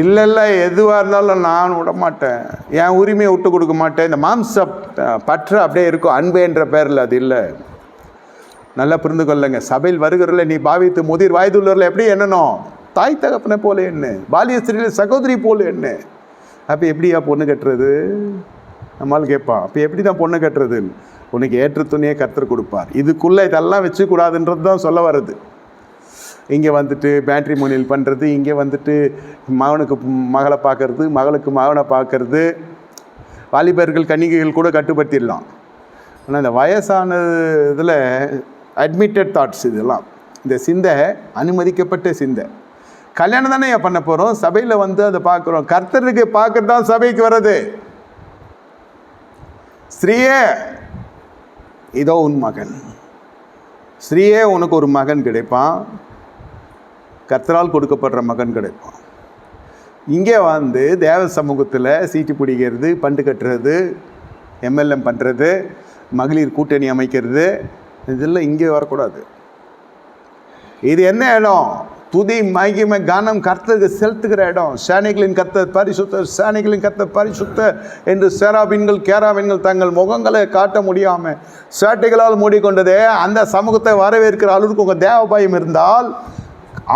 இல்லை இல்லை எதுவாக இருந்தாலும் நான் விட மாட்டேன் என் உரிமையை விட்டு கொடுக்க மாட்டேன். இந்த மாம்ச பற்று அப்படியே இருக்கும். அன்பு பேரில் அது இல்லை. நல்லா புரிந்து கொள்ளுங்க. சபையில் வருகிறல நீ பாவித்து முதிர் வயதுள்ளவர்கள் எப்படி எண்ணணும்? தாய் தகப்பனை போல என்ன பாலிய ஸ்திரீல சகோதரி போல என்ன அப்போ எப்படியா பொண்ணு கட்டுறது? நம்மளால் கேட்பான். அப்போ எப்படி தான் பொண்ணு கட்டுறதுன்னு? உனக்கு ஏற்ற துணியை கற்றுக் கொடுப்பார். இதுக்குள்ளே இதெல்லாம் வச்சுக்கூடாதுன்றது தான் சொல்ல வர்றது. இங்கே வந்துட்டு பேட்ரி மோனியல் பண்ணுறது இங்கே வந்துட்டு மகனுக்கு மகளை பார்க்கறது மகளுக்கு மகனை பார்க்கறது. வாலிபர்கள் கன்னிகைகள் கூட கட்டுப்படுத்திடலாம் ஆனால் இந்த வயசான இதில் அட்மிட்டட் தாட்ஸ் இதெல்லாம். இந்த சிந்தை அனுமதிக்கப்பட்ட சிந்தை. கல்யாணம் தானே பண்ண போகிறோம் சபையில் வந்து அதை பார்க்குறோம். கர்த்தருக்கு பார்க்கறது தான் சபைக்கு வர்றது. ஸ்ரீயே இதோ உன் மகன். ஸ்ரீயே உனக்கு ஒரு மகன் கிடைப்பான். கர்த்தரால் கொடுக்கப்படுற மகன் கிடைக்கும். இங்கே வந்து தேவ சமூகத்தில் சீட்டு பிடிக்கிறது பண்டு கட்டுறது எம்எல்எம் பண்ணுறது மகளிர் கூட்டணி அமைக்கிறது இதெல்லாம் இங்கே வரக்கூடாது. இது என்ன இடம்? துதி மகிமை கானம் கர்த்தருக்கு செலுத்துகிற இடம். சேனைகளின் கத்த பரிசுத்த சேனைகளின் கத்த பரிசுத்த என்று சேராபின்கள் கேராபின்கள் தங்கள் முகங்களை காட்ட முடியாமல் சேட்டைகளால் மூடிக்கொண்டதே அந்த சமூகத்தை வரவேற்கிற அளவுக்கு உங்கள் தேவபாயம் இருந்தால்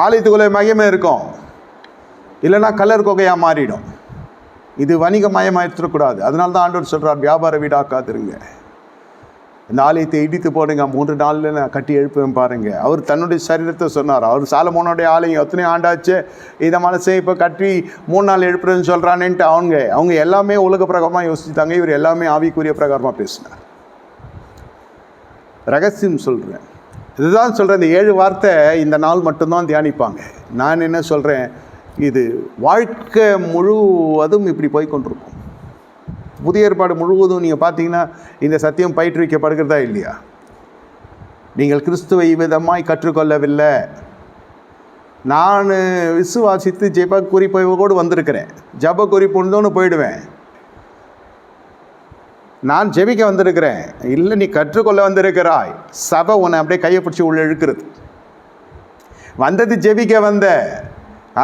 ஆலயத்துக்குள்ளே மையமே இருக்கும். இல்லைன்னா கலர் கொகையாக மாறிடும். இது வணிகமயமாயிடக்கூடாது அதனால தான் ஆண்டவர் சொல்கிறார் வியாபார வீடாக்காதிருங்க. இந்த ஆலயத்தை இடித்து போடுங்க. மூன்று நாளில் நான் கட்டி எழுப்புவேன் பாருங்கள் அவர் தன்னுடைய சரீரத்தை சொன்னார். அவர் சாலமோனுடைய ஆலயம் எத்தனை ஆண்டாச்சு? இதை மனசை இப்போ கட்டி மூணு நாள் எழுப்புறேன்னு சொல்கிறானேன்ட்டு அவங்க அவங்க எல்லாமே உலக பிரகாரமாக யோசித்தாங்க இவர் எல்லாமே ஆவிக்குரிய பிரகாரமாக பேசினார். ரகசியம் சொல்கிறேன் இதுதான் சொல்கிறேன் இந்த ஏழு வார்த்தை இந்த நாள் மட்டும்தான் தியானிப்பாங்க. நான் என்ன சொல்கிறேன் இது வாழ்க்கை முழுவதும் இப்படி போய் கொண்டிருக்கும். புதிய ஏற்பாடு முழுவதும் நீங்கள் பார்த்தீங்கன்னா இந்த சத்தியம் பயிற்றுவிக்கப்படுகிறதா இல்லையா? நீங்கள் கிறிஸ்துவை விதமாய் கற்றுக்கொள்ளவில்லை. நான் விசுவாசித்து ஜெப குறிப்போடு வந்திருக்கிறேன். ஜப குறிப்புன்னு போயிடுவேன். நான் ஜெபிக்க வந்திருக்கிறேன். இல்லை நீ கற்றுக்கொள்ள வந்திருக்கிறாய். சபை உன்னை அப்படியே கையை பிடிச்சி உள்ளே இழுக்கிறது. வந்தது ஜெபிக்க வந்த.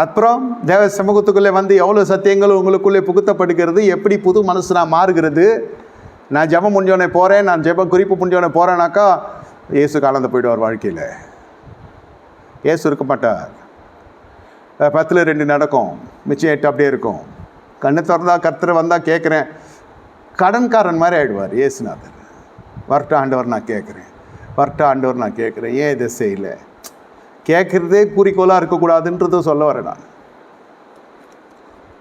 அப்புறம் தேவ சமூகத்துக்குள்ளே வந்து எவ்வளோ சத்தியங்கள் உங்களுக்குள்ளே புகுத்தப்படுகிறது எப்படி புது மனசு நான் மாறுகிறது. நான் ஜெபம் முடிஞ்சோடனே போகிறேன் நான் ஜெபம் குறிப்பு முடிஞ்சோடனே போகிறேனாக்கா இயேசு கலந்து போயிடுவார் வாழ்க்கையில். இயேசு இருக்க மாட்டார் பத்தில் ரெண்டு நடக்கும். மிச்சம் எட்டு அப்படியே இருக்கும். கண்ணு திறந்தா கர்த்தர் வந்தால் கேட்குறேன். கடன்காரன் மாதிரி ஆகிடுவார் இயேசுநாதர். வரட்ட ஆண்டவர் நான் கேட்குறேன். வரட்ட ஆண்டவர் நான் கேட்குறேன். ஏன் இதை செய்யலை? கேட்குறதே குறிக்கோளாக இருக்கக்கூடாதுன்றதும் சொல்ல வரேன் நான்.